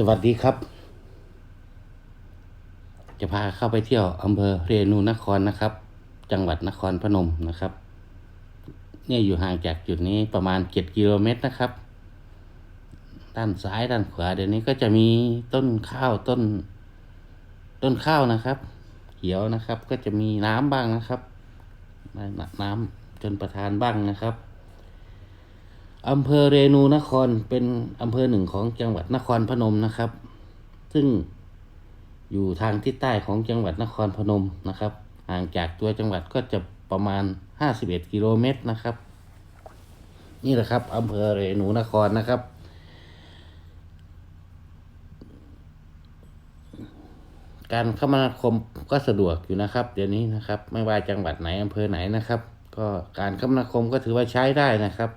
สวัสดีครับ จะพาเข้าไปเที่ยวอำเภอเรนูนครนะครับ จังหวัดนครพนมนะครับ เนี่ยอยู่ห่างจากจุดนี้ประมาณเจ็ดกิโลเมตรนะครับ ด้านซ้ายด้านขวาเดี๋ยวนี้ก็จะมีต้นข้าวต้น ต้นข้าวนะครับ เขียวนะครับก็จะมีน้ำบ้างนะครับ น้ำจนประทานบ้างนะครับ อำเภอเรนูนครเป็นอำเภอหนึ่งของจังหวัดนครพนมนะครับ ซึ่งอยู่ทางทิศใต้ของจังหวัดนครพนมนะครับ ห่างจากตัวจังหวัดก็จะประมาณ 51 กิโลเมตรนะครับ นี่แหละครับอำเภอเรนูนครนะครับ การคมนาคมก็สะดวกอยู่นะครับ เดี๋ยวนี้นะครับ ไม่ว่าจังหวัดไหนอำเภอไหนนะครับ ก็การคมนาคมก็ถือว่าใช้ได้นะครับ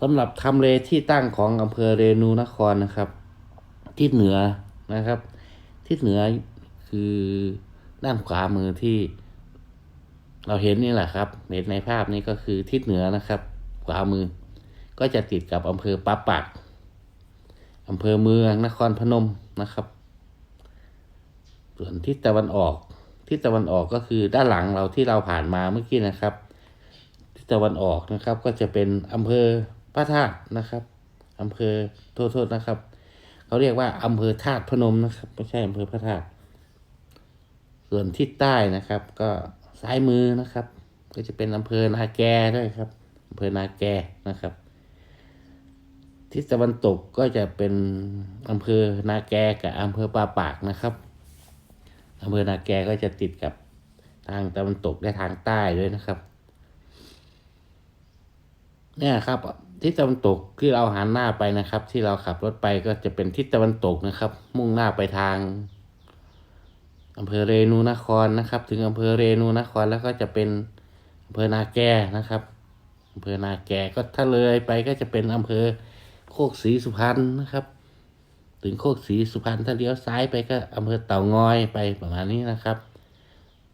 สำหรับทำเลที่ตั้งของอำเภอเรนูนครนะครับ ทิศเหนือนะครับ ทิศเหนือคือด้านขวามือที่เราเห็นนี่แหละครับเห็นในภาพนี้ก็คือทิศเหนือนะครับ ขวามือ ก็จะติดกับอำเภอปาปักอำเภอเมืองนครพนมนะครับ ส่วนทิศตะวันออก ทิศตะวันออกก็คือด้านหลังเราที่เราผ่านมาเมื่อกี้นะครับ ทิศตะวันออกนะครับก็จะเป็นอำเภอ ระธาตุนะครับอำเภอโทษโทษนะครับเขาเรียกว่าอำเภอธาตุพนมนะครับไม่ใช่อำเภอพระธาตุส่วนทิศใต้นะครับ ก็ซ้ายมือนะครับ ก็จะเป็นอำเภอนาแกด้วยครับอำเภอนาแกนะครับ ทิศตะวันตกก็จะเป็นอำเภอนาแกกับอำเภอปาปากนะครับอำเภอนาแกก็จะติดกับทางตะวันตกและทางใต้ด้วยนะครับ เนี่ยครับ ทิศตะวันตกที่เราหันหน้าไปนะครับ ที่เราขับรถไปก็จะเป็นทิศตะวันตกนะครับ มุ่งหน้าไปทางอำเภอเรนูนครนะครับ ถึงอำเภอเรนูนครแล้วก็จะเป็นอำเภอนาแกนะครับอำเภอนาแกก็ถ้าเลยไปก็จะเป็นอำเภอโคกศรีสุพรรณนะครับ ถึงโคกศรีสุพรรณถ้าเลี้ยวซ้ายไปก็อำเภอเต่างอยไปประมาณนี้นะครับ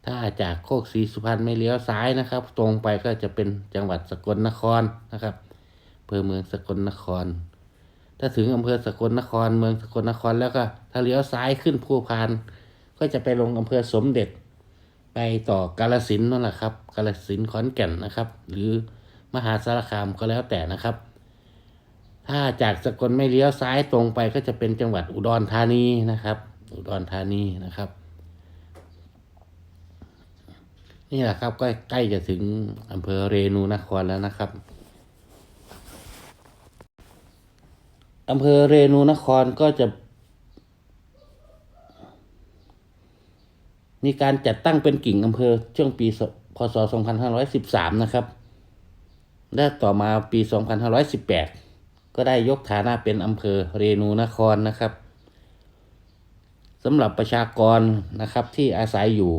ถ้าจากโคกศรีสุพรรณไม่เลี้ยวซ้ายนะครับ ตรงไปก็จะเป็นจังหวัดสกลนครนะครับ ภอเมืองสกลนคร ถ้าถึงอำเภอสกลนคร เมืองสกลนครแล้วก็ ถ้าเลี้ยวซ้ายขึ้นภูพาน ก็จะไปลงอำเภอสมเด็จ ไปต่อกาลสินนั่นแหละครับ กาลสินขอนแก่นนะครับ หรือมหาสารคามก็แล้วแต่นะครับ ถ้าจากสกลไม่เลี้ยวซ้ายตรงไปก็จะเป็นจังหวัดอุดรธานีนะครับ อุดรธานีนะครับ นี่แหละครับก็ใกล้จะถึงอำเภอเรนูนครแล้วนะครับ อำเภอเรนูนครก็จะมีการจัดตั้งเป็นกิ่งอำเภอช่วงปีพศ 2513 นะครับ และต่อมาปี 2518 ก็ได้ยกฐานะเป็นอำเภอเรนูนครนะครับสำหรับประชากรนะครับที่อาศัยอยู่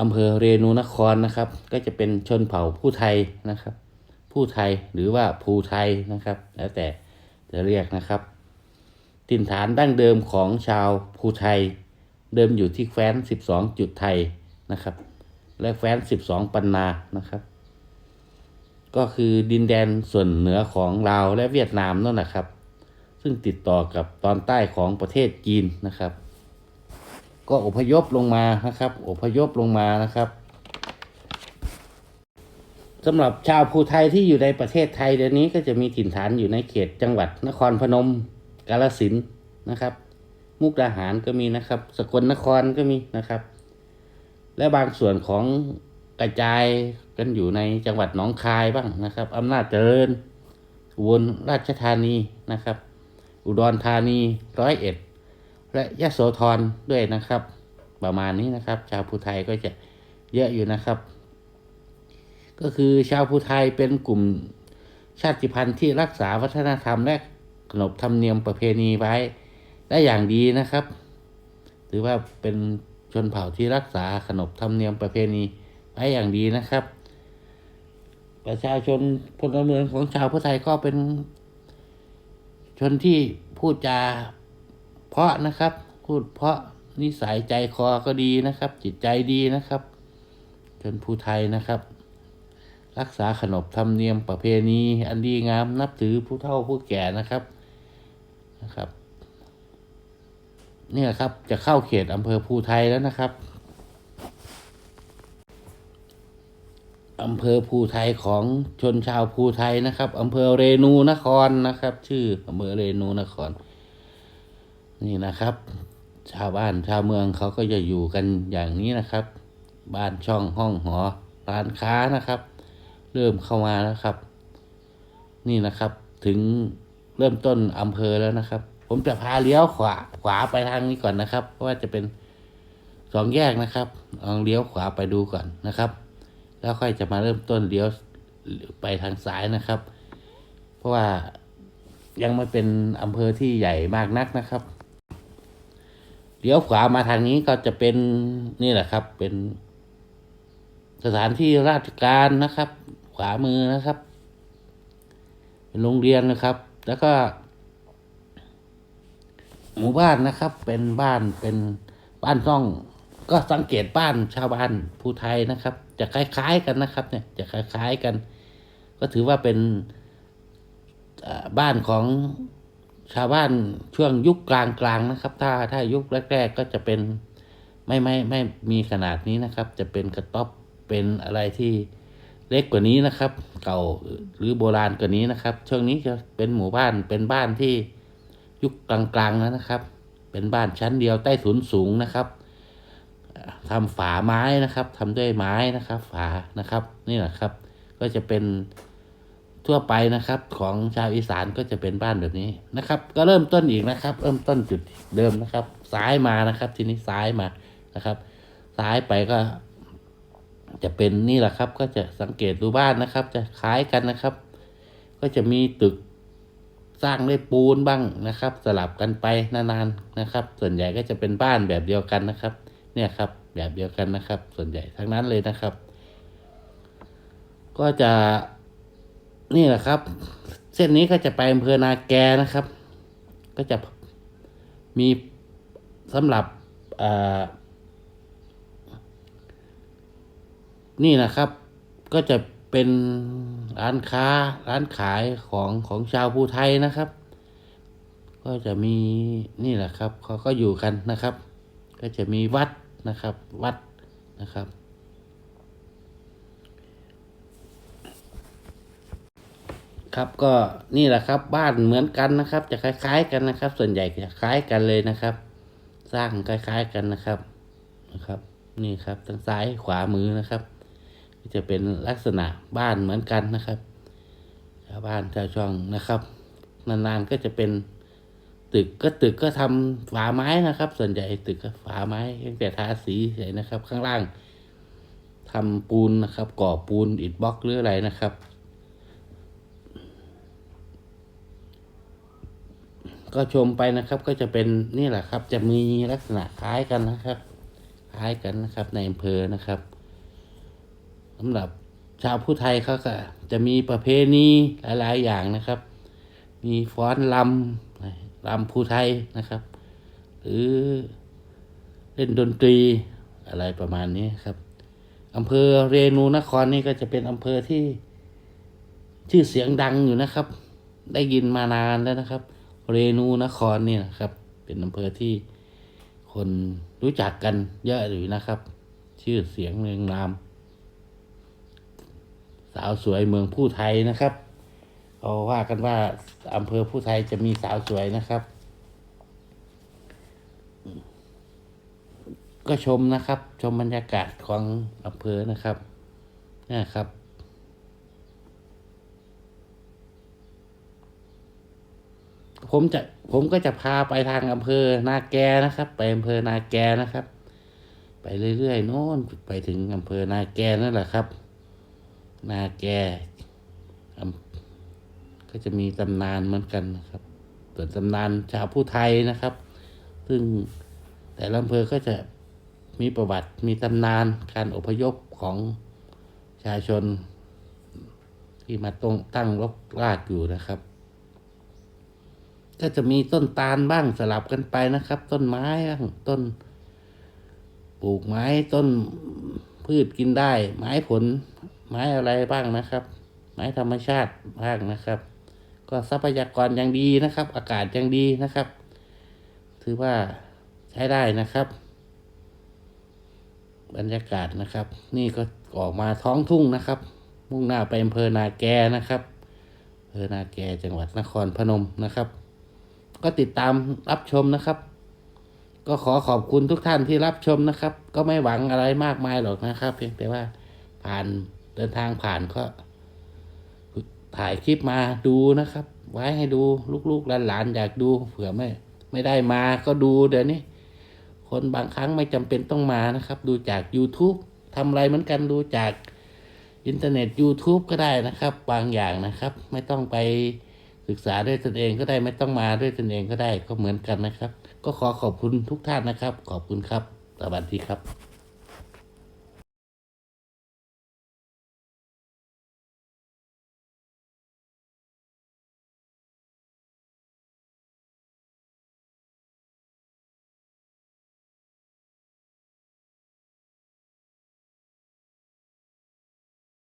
อำเภอเรนูนครนะครับ ก็จะเป็นชนเผ่าผู้ไทยนะครับ ผู้ไทยหรือว่าภูไทยนะครับ แล้วแต่ จะเรียกนะครับ ถิ่นฐานดั้งเดิมของชาวภูไทย เดิมอยู่ที่แคว้น 12 จุดไทยนะครับ และแคว้น 12 ปันนานะครับ ก็คือดินแดนส่วนเหนือของลาวและเวียดนามนั่นแหละครับ ซึ่งติดต่อกับตอนใต้ของประเทศจีนนะครับ ก็อพยพลงมานะครับ อพยพลงมานะครับ สำหรับชาวภูไทยที่อยู่ในประเทศไทยเดี๋ยวนี้ก็จะมีถิ่นฐานอยู่ในเขตจังหวัด นครพนม กาลสินนะครับ มุกดาหารก็มีนะครับ สกลนครก็มีนะครับ และบางส่วนของกระจายกันอยู่ในจังหวัดหนองคายบ้างนะครับอำนาจเจริญอุบลราชธานีนะครับ อุดรธานีร้อยเอ็ดและยะโสธรด้วยนะครับ ประมาณนี้นะครับ ชาวภูไทยก็จะเยอะอยู่นะครับ ก็คือชาวภูไทยเป็นกลุ่มชาติพันธุ์ที่รักษาวัฒนธรรมและขนบธรรมเนียมประเพณีไว้ได้อย่างดีนะครับถือว่าเป็นชนเผ่าที่รักษาขนบธรรมเนียมประเพณีไว้อย่างดีนะครับ ประชาชนพลเมืองของชาวพุทธไทยก็เป็น ชนที่พูดจาเพราะนะครับ พูดเพราะนิสัยใจคอก็ดีนะครับ จิตใจดีนะครับ ชนผู้ไทยนะครับ รักษาขนบธรรมเนียมประเพณี อันดีงามนับถือผู้เฒ่าผู้แก่นะครับนะครับเนี่ยครับ จะเข้าเขตอำเภอภูไทยแล้วนะครับอำเภอภูไทยของชนชาวภูไทยนะครับอำเภอเรนูนครนะครับ ชื่ออำเภอเรนูนคร นี่นะครับ ชาวบ้านชาวเมืองเขาก็จะอยู่กันอย่างนี้นะครับ บ้านช่องห้องหอร้านค้านะครับ เริ่มเข้ามาแล้วครับ นี่นะครับ ถึงเริ่มต้นอำเภอแล้วนะครับ ผมจะพาเลี้ยวขวาขวาไปทางนี้ก่อนนะครับ เพราะว่าจะเป็นสองแยกนะครับลองเลี้ยวขวาไปดูก่อนนะครับ แล้วค่อยจะมาเริ่มต้นเลี้ยวไปทางซ้ายนะครับ เพราะว่ายังไม่เป็นอำเภอที่ใหญ่มากนักนะครับเลี้ยวขวามาทางนี้ก็จะเป็นนี่แหละครับ เป็นสถานที่ราชการนะครับ ขวามือนะครับ เป็นโรงเรียนนะครับ แล้วก็ หมู่บ้านนะครับ เป็นบ้านเป็นบ้านซ่อง ก็สังเกตบ้านชาวบ้านภูไทยนะครับ จะคล้ายๆกันนะครับ เนี่ย จะคล้ายๆกัน ก็ถือว่าเป็นบ้านของชาวบ้านช่วงยุคกลางๆนะครับ ถ้าถ้ายุคแรก ๆ ก็จะเป็นไม่ไม่ไม่มีขนาดนี้นะครับ จะเป็นกระต๊อบเป็นอะไรที่ เล็กกว่านี้นะครับ เก่าหรือโบราณกว่านี้นะครับ ช่วงนี้จะเป็นหมู่บ้านเป็นบ้านที่ยุคกลางๆแล้วนะครับ เป็นบ้านชั้นเดียวใต้ถุนสูงนะครับทำฝาไม้นะครับทำด้วยไม้นะครับ ฝานะครับ นี่แหละครับ ก็จะเป็นทั่วไปนะครับ ของชาวอีสานก็จะเป็นบ้านแบบนี้นะครับ ก็เริ่มต้นอีกนะครับ เริ่มต้นจุดเดิมนะครับ ซ้ายมานะครับ ทีนี้ซ้ายมานะครับ ซ้ายไปก็ จะเป็นนี่แหละครับ ก็จะสังเกตดูบ้านนะครับ จะคล้ายกันนะครับ ก็จะมีตึกสร้างด้วยปูนบ้างนะครับ สลับกันไปนานๆนะครับ ส่วนใหญ่ก็จะเป็นบ้านแบบเดียวกันนะครับ เนี่ยครับแบบเดียวกันนะครับ ส่วนใหญ่ทั้งนั้นเลยนะครับ ก็จะนี่แหละครับ เส้นนี้ก็จะไปอำเภอนาแกนะครับ ก็จะมีสำหรับอ่า นี่นะครับ ก็จะเป็นร้านค้าร้านขายของของชาวภูไทยนะครับ ก็จะมีนี่แหละครับเขาก็อยู่กันนะครับ ก็จะมีวัดนะครับ วัดนะครับ ครับก็นี่แหละครับ บ้านเหมือนกันนะครับ จะคล้าย ๆ กันนะครับ ส่วนใหญ่จะคล้ายกันเลยนะครับ สร้างคล้าย ๆกันนะครับนะครับ นี่ครับทางซ้ายขวามือนะครับ จะเป็นลักษณะบ้านเหมือนกันนะครับชาวบ้านชาวช่องนะครับ นานๆก็จะเป็นตึกก็ตึกก็ทำฝาไม้นะครับ ส่วนใหญ่ตึกก็ฝาไม้ตั้งแต่ทาสีเฉยนะครับ ข้างล่างทำปูนนะครับ ก่อปูนอิฐบล็อกหรืออะไรนะครับ ก็ชมไปนะครับก็จะเป็นนี่แหละครับ จะมีลักษณะคล้ายกันนะครับ คล้ายกันนะครับในอำเภอนะครับ สำหรับชาวผู้ไทยเขาก็จะมีประเพณีหลายๆอย่างนะครับ มีฟ้อนลำลำผู้ไทยนะครับ หรือเล่นดนตรีอะไรประมาณนี้ครับอำเภอเรนูนครนี่ก็จะเป็นอำเภอที่ชื่อเสียงดังอยู่นะครับ ได้ยินมานานแล้วนะครับ เรนูนครนี่นะครับ เป็นอำเภอที่คนรู้จักกันเยอะอยู่นะครับ ชื่อเสียงเรียงนาม สาวสวยเมืองผู้ไทยนะครับเขาว่ากันว่าอำเภอผู้ไทยจะมีสาวสวยนะครับ ก็ชมนะครับ ชมบรรยากาศของอำเภอนะครับนะครับผมจะผมก็จะพาไปทางอำเภอนาแกนะครับ ไปอำเภอนาแกนะครับ ไปเรื่อยๆโน่นไปถึงอำเภอนาแกนั่นแหละครับ นาแกก็จะมีตำนานเหมือนกันนะครับส่วนตำนานชาวผู้ไทยนะครับ ซึ่งแต่ละอำเภอก็จะมีประวัติมีตำนานการอพยพของชาชน ที่มาตรงตั้งรกรากอยู่นะครับ ก็จะมีต้นตาลบ้างสลับกันไปนะครับ ต้นไม้บ้างต้น ปลูกไม้ต้นพืชกินได้ ไม้ผล ไม้อะไรบ้างนะครับ ไม้ธรรมชาติบ้างนะครับ ก็ทรัพยากรยังดีนะครับ อากาศยังดีนะครับ ถือว่าใช้ได้นะครับ บรรยากาศนะครับ นี่ก็ออกมาท้องทุ่งนะครับ มุ่งหน้าไปอำเภอนาแกนะครับอำเภอนาแกจังหวัดนครพนมนะครับ ก็ติดตามรับชมนะครับ ก็ขอขอบคุณทุกท่านที่รับชมนะครับ ก็ไม่หวังอะไรมากมายหรอกนะครับ เพียงแต่ว่าผ่าน เดินทางผ่านก็ถ่ายคลิปมาดูนะครับ ไว้ให้ดูลูกๆหลานๆอยากดู เผื่อไม่ ไม่ได้มาก็ดูเดี๋ยวนี้ คนบางครั้งไม่จำเป็นต้องมานะครับ ดูจาก YouTube ทำอะไรเหมือนกันดูจากอินเทอร์เน็ต YouTube ก็ได้นะครับ บางอย่างนะครับ ไม่ต้องไปศึกษาด้วยตนเองก็ได้ไม่ต้องมาด้วยตนเองก็ได้ก็เหมือนกันนะครับ ก็ขอขอบคุณทุกท่านนะครับ ขอบคุณครับ สวัสดีครับ